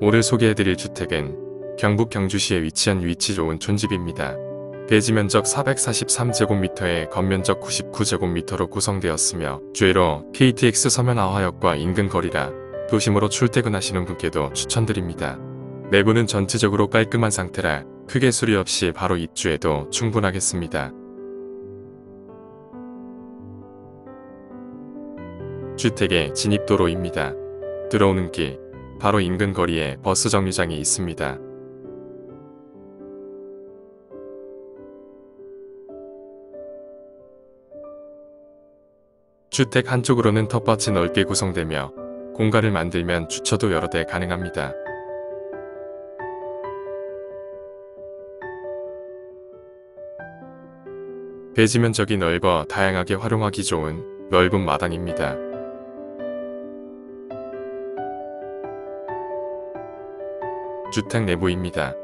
오늘 소개해드릴 주택은 경북 경주시에 위치한 위치 좋은 촌집입니다. 대지 면적 443제곱미터에 건면적 99제곱미터로 구성되었으며 주회로 KTX 서면 아화역과 인근 거리라 도심으로 출퇴근하시는 분께도 추천드립니다. 내부는 전체적으로 깔끔한 상태라 크게 수리 없이 바로 입주해도 충분하겠습니다. 주택의 진입도로입니다. 들어오는 길, 바로 인근 거리에 버스 정류장이 있습니다. 주택 한쪽으로는 텃밭이 넓게 구성되며 공간을 만들면 주차도 여러 대 가능합니다. 대지 면적이 넓어 다양하게 활용하기 좋은 넓은 마당입니다. 주택 내부입니다.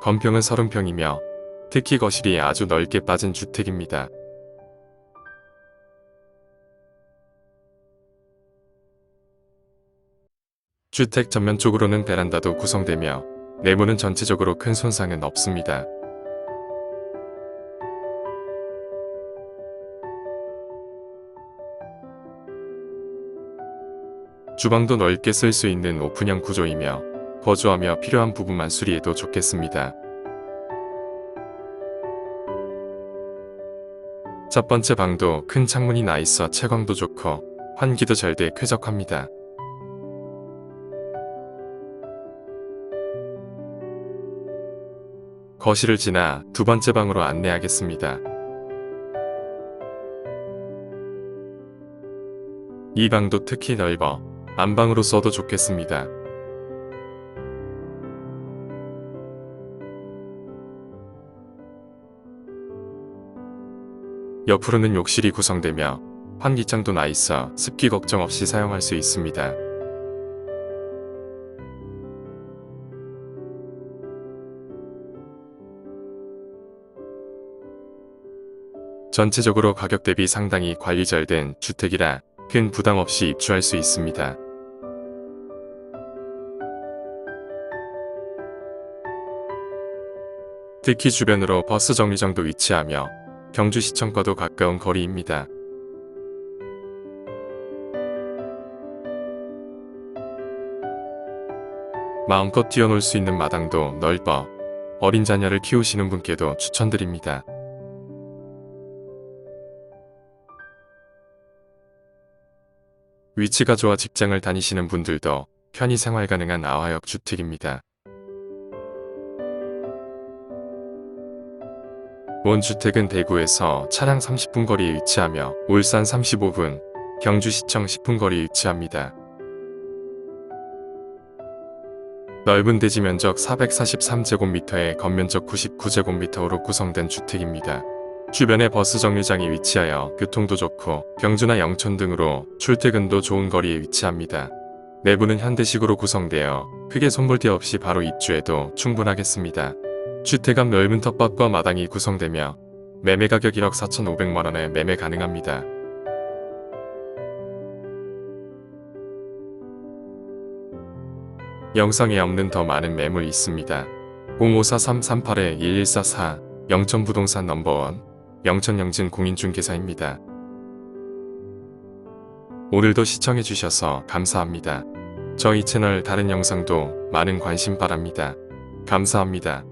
건평은 30평이며 특히 거실이 아주 넓게 빠진 주택입니다. 주택 전면 쪽으로는 베란다도 구성되며 내부는 전체적으로 큰 손상은 없습니다. 주방도 넓게 쓸 수 있는 오픈형 구조이며 거주하며 필요한 부분만 수리해도 좋겠습니다. 첫 번째 방도 큰 창문이 나 있어 채광도 좋고 환기도 잘 돼 쾌적합니다. 거실을 지나 두 번째 방으로 안내하겠습니다. 이 방도 특히 넓어 안방으로 써도 좋겠습니다. 옆으로는 욕실이 구성되며 환기장도 나 있어 습기 걱정 없이 사용할 수 있습니다. 전체적으로 가격 대비 상당히 관리 잘 된 주택이라 큰 부담 없이 입주할 수 있습니다. 특히 주변으로 버스 정류장도 위치하며 경주시청과도 가까운 거리입니다. 마음껏 뛰어놀 수 있는 마당도 넓어 어린 자녀를 키우시는 분께도 추천드립니다. 위치가 좋아 직장을 다니시는 분들도 편히 생활 가능한 아화역 주택입니다. 원주택은 대구에서 차량 30분 거리에 위치하며 울산 35분, 경주시청 10분 거리에 위치합니다. 넓은 대지 면적 443제곱미터에 건면적 99제곱미터로 구성된 주택입니다. 주변에 버스 정류장이 위치하여 교통도 좋고 경주나 영천 등으로 출퇴근도 좋은 거리에 위치합니다. 내부는 현대식으로 구성되어 크게 손볼 데 없이 바로 입주해도 충분하겠습니다. 주택 앞 넓은 텃밭과 마당이 구성되며 매매 가격 1억 4,500만원에 매매 가능합니다. 영상에 없는 더 많은 매물 있습니다. 054338-1144 영천부동산 넘버원 영천영진 공인중개사입니다. 오늘도 시청해주셔서 감사합니다. 저희 채널 다른 영상도 많은 관심 바랍니다. 감사합니다.